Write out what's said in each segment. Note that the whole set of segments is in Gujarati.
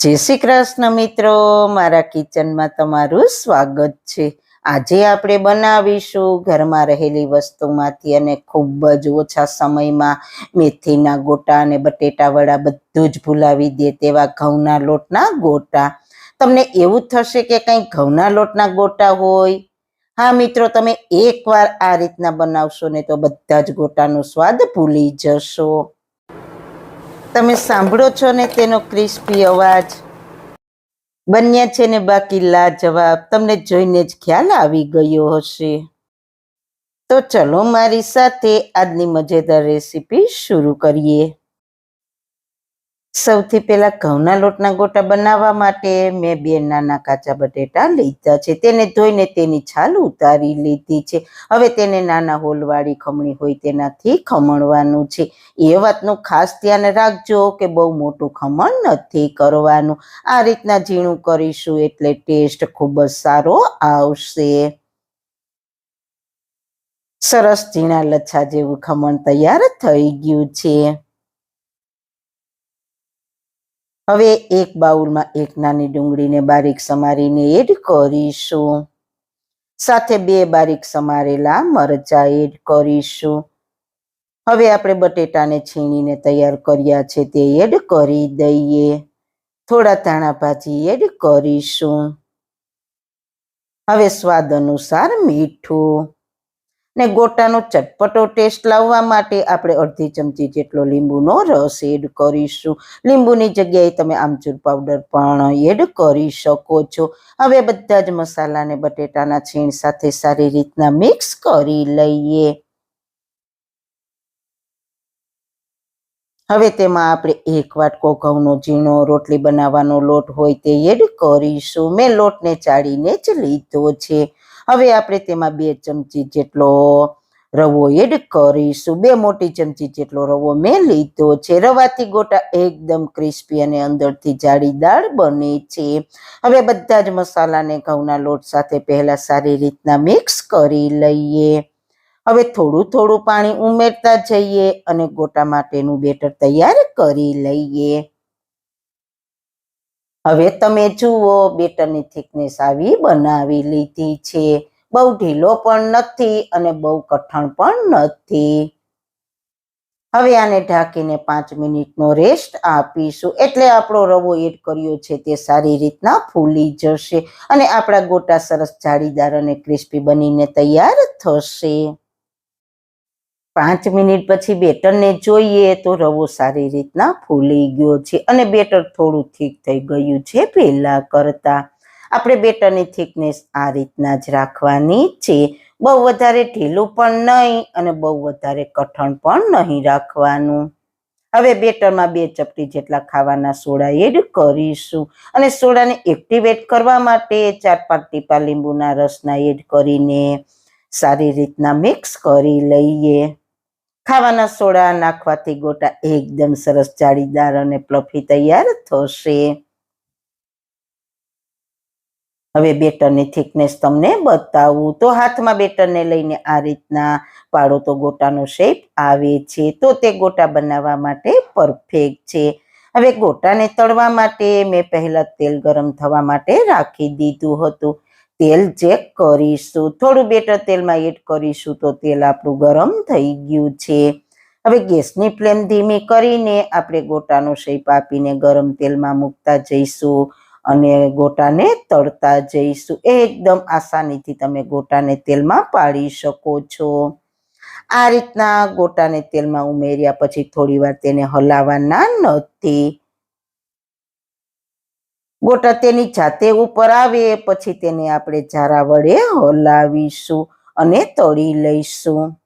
જય શ્રી કૃષ્ણ મિત્રો, મારા કિચનમાં તમારું સ્વાગત છે. આજે આપણે બનાવીશું ઘરમાં રહેલી વસ્તુમાંથી અને ખૂબ જ ઓછા સમયમાં મેથીના ગોટા અને બટેટા વડા બધું જ ભૂલાવી દે તેવા ઘઉંના લોટના ગોટા. તમને એવું થશે કે કંઈ ઘઉંના લોટના ગોટા હોય? હા મિત્રો, તમે એકવાર આ રીતના બનાવશો ને તો બધા જ ગોટાનો સ્વાદ ભૂલી જશો. તમે સાંભળો છો ને તેનો ક્રિસ્પી અવાજ? બન્યા છે ને બાકી લાજવાબ. તમને જોઈને જ ખ્યાલ આવી ગયો હશે. તો ચલો મારી સાથે આજની મજેદાર રેસીપી શરૂ કરીએ. સૌથી પહેલાં ઘઉંના લોટના ગોટા બનાવવા માટે મેં બે નાના કાચા બટેટા લીધા છે. તેને ધોઈને તેની છાલ ઉતારી લીધી છે. હવે તેને નાના હોલવાળી ખમણી હોય તેનાથી ખમણવાનું છે. એ વાતનું ખાસ ધ્યાન રાખજો કે બહુ મોટું ખમણ નથી કરવાનું. આ રીતના ઝીણું કરીશું એટલે ટેસ્ટ ખૂબ જ સારો આવશે. સરસ ઝીણા લચ્છા જેવું ખમણ તૈયાર થઈ ગયું છે. હવે એક બાઉલમાં એક નાની ડુંગળીને બારીક સમારીને એડ કરીશું. સાથે બે બારીક સમારેલા મરચા એડ કરીશું. હવે આપણે બટેટાને છીણીને તૈયાર કર્યા છે તે એડ કરી દઈએ. થોડા ધાણા ભાજી એડ કરીશું. હવે સ્વાદ અનુસાર મીઠું. ને ગોટાનો ચટપટો ટેસ્ટ લાવવા માટે આપણે અડધી ચમચી જેટલો લીંબુનો રસ એડ કરીશું. લીંબુની જગ્યાએ તમે આમચૂર પાવડર પણ એડ કરી શકો છો. હવે બધા જ મસાલાને બટેટાના છીણ સાથે સારી રીતના મિક્સ કરી લઈએ. હવે તેમાં આપણે એક વાટકો ઘઉંનો ઝીણો, રોટલી બનાવવાનો લોટ હોય તે એડ કરીશું. મેં લોટને ચાળીને જ લીધો છે. હવે આપણે તેમાં બે ચમચી જેટલો રવો એડ કરીશું. બે મોટી ચમચી જેટલો રવો મેં લીધો છે. રવાથી ગોટા એકદમ ક્રિસ્પી અને અંદરથી જાળીદાર બને છે. હવે બધા જ મસાલાને ઘઉંના લોટ સાથે પહેલા સારી રીતના મિક્સ કરી લઈએ. હવે થોડું થોડું પાણી ઉમેરતા જઈએ અને ગોટા માટેનું બેટર તૈયાર કરી લઈએ. હવે તમે જુઓ, બેટરની થિકનેસ આવી બનાવી લીધી છે. બહુ ઢીલો પણ નથી અને બહુ કઠણ પણ નથી. હવે આને ઢાંકીને પાંચ મિનિટનો રેસ્ટ આપીશું. એટલે આપણો રવો એડ કર્યો છે તે સારી રીતના ફૂલી જશે અને આપણા ગોટા સરસ જાળીદાર અને ક્રિસ્પી બનીને તૈયાર થશે. પાંચ મિનિટ પછી બેટરને જોઈએ તો રવો સારી રીતના ફૂલી ગયો છે અને બેટર થોડું થીક થઈ ગયું છે પહેલાં કરતાં. આપણે બેટરની થિકનેસ આ રીતના જ રાખવાની છે. બહુ વધારે ઢીલું પણ નહીં અને બહુ વધારે કઠણ પણ નહીં રાખવાનું. હવે બેટરમાં બે ચપટી જેટલા ખાવાના સોડા એડ કરીશું અને સોડાને એક્ટિવેટ કરવા માટે ચાર પાંચ ટીપા લીંબુના રસના એડ કરીને સારી રીતના મિક્સ કરી લઈએ. ખાવાના સોડા નાખવાથી ગોટા એકદમ સરસ જાળીદાર અને પ્લફી તૈયાર થશે. હવે બેટરની થિકનેસ તમને બતાવું. તો હાથમાં બેટરને લઈને આ રીતના પાડો તો ગોટાનો શેપ આવે છે. તો તે ગોટા બનાવવા માટે પરફેક્ટ છે. હવે ગોટાને તળવા માટે મેં પહેલા તેલ ગરમ થવા માટે રાખી દીધું હતું. તેલ ચેક કરીશું. થોડું બેટર તેલમાં એડ કરીશું તો તેલ આપણું ગરમ થઈ ગયું છે. હવે ગેસની ફ્લેમ ધીમી કરીને આપણે ગોટાનો શેપ આપીને ગરમ તેલમાં મૂકતા જઈશું અને ગોટાને તળતા જઈશું. એકદમ આસાનીથી તમે ગોટાને તેલમાં પાડી શકો છો. આ રીતના ગોટાને તેલમાં ઉમેર્યા પછી થોડી વાર તેને હલાવવાના નથી. ગોટા તેની જાતે ઉપર આવે, પછી તેને આપણે જારા વડે હલાવીશું અને તળી લઈશું.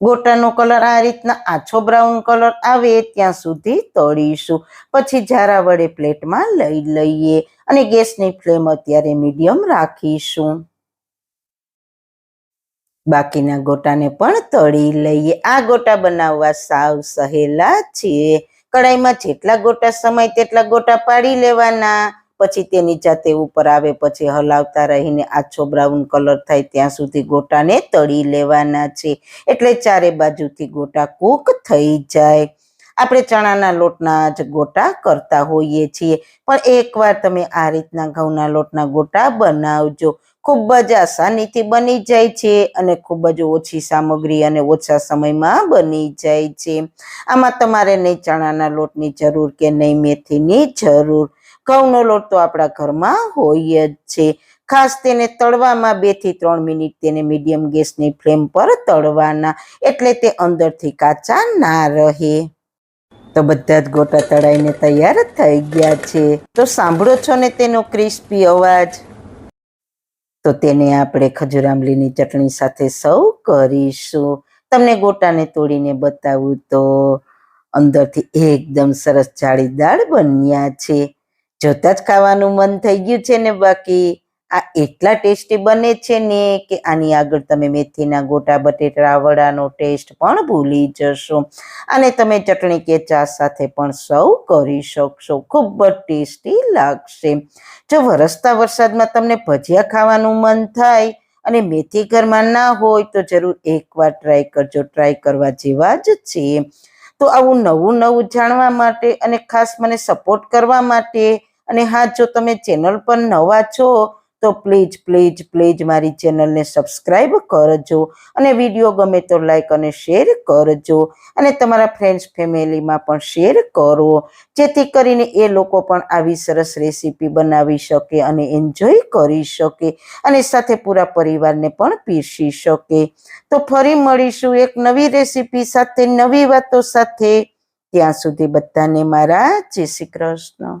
ગોટાનો કલર આ રીતના, આછો બ્રાઉન કલર આવે ત્યાં સુધી તળીશું. પછી જારા વડે પ્લેટમાં લઈ લઈએ અને ગેસની ફ્લેમ અત્યારે મીડિયમ રાખીશું. બાકીના ગોટાને પણ તળી લઈએ. આ ગોટા બનાવવા સાવ સહેલા છે કડાઈમાં જેટલા ગોટા સમય તેટલા ગોટા પાડી લેવાના. પછી તેની જાતે ઉપર આવે, પછી હલાવતા રહીને આછો બ્રાઉન કલર થાય ત્યાં સુધી ગોટાને તળી લેવાના છે. એટલે ચારે બાજુથી ગોટા કૂક થઈ જાય. આપણે ચણાના લોટના જ ગોટા કરતા હોઈએ છીએ. પણ એકવાર તમે આ રીતના ઘઉંના લોટના ગોટા બનાવજો. ખૂબ જ આસાનીથી બની જાય છે અને ખૂબ જ ઓછી સામગ્રી અને ઓછા સમયમાં બની જાય છે. આમાં તમારે નહીં ચણાના લોટની જરૂર કે નહીં મેથીની જરૂર. ઘઉંનો લોટ તો આપણા ઘરમાં હોય જ છે. ખાસ તેને તળવામાં બેથી ત્રણ મિનિટ તેને મીડિયમ ગેસની ફ્લેમ પર તળવાના. એટલે તે અંદરથી કાચા ના રહે. તો બધા જ ગોટા તળાઈને તૈયાર થઈ ગયા છે. તો સાંભળો છો ને તેનો ક્રિસ્પી અવાજ? તો તેને આપણે ખજૂર આંબલીની ચટણી સાથે સૌ કરીશું. તમને ગોટાને તોડીને બતાવું તો અંદરથી એકદમ સરસ જાળીદાર બન્યા છે. જોતા જ ખાવાનું મન થઈ ગયું છે ને બાકી? આ એટલા ટેસ્ટી બને છે ને કે આની આગળ તમે મેથીના ગોટા, બટેટા, વડાનો ટેસ્ટ પણ ભૂલી જશો. અને તમે ચટણી કે ચા સાથે પણ સર્વ કરી શકશો. ખૂબ જ ટેસ્ટી લાગશે. જો વરસતા વરસાદમાં તમને ભજીયા ખાવાનું મન થાય અને મેથી ઘરમાં ના હોય તો જરૂર એકવાર ટ્રાય કરજો. ટ્રાય કરવા જેવા જ છે તો આવું નવું નવું જાણવા માટે અને ખાસ મને સપોર્ટ કરવા માટે અને હા, જો તમે ચેનલ પર નવા છો તો પ્લીઝ પ્લીઝ પ્લીઝ મારી ચેનલને સબસ્ક્રાઈબ કરજો અને વીડિયો ગમે તો લાઈક અને શેર કરજો અને તમારા ફ્રેન્ડ્સ ફેમિલીમાં પણ શેર કરો. જેથી કરીને એ લોકો પણ આવી સરસ રેસીપી બનાવી શકે અને એન્જોય કરી શકે અને સાથે પૂરા પરિવારને પણ પીરસી શકે. તો ફરી મળીશું એક નવી રેસીપી સાથે, નવી વાતો સાથે. ત્યાં સુધી બધાને મારા જય શ્રી કૃષ્ણ.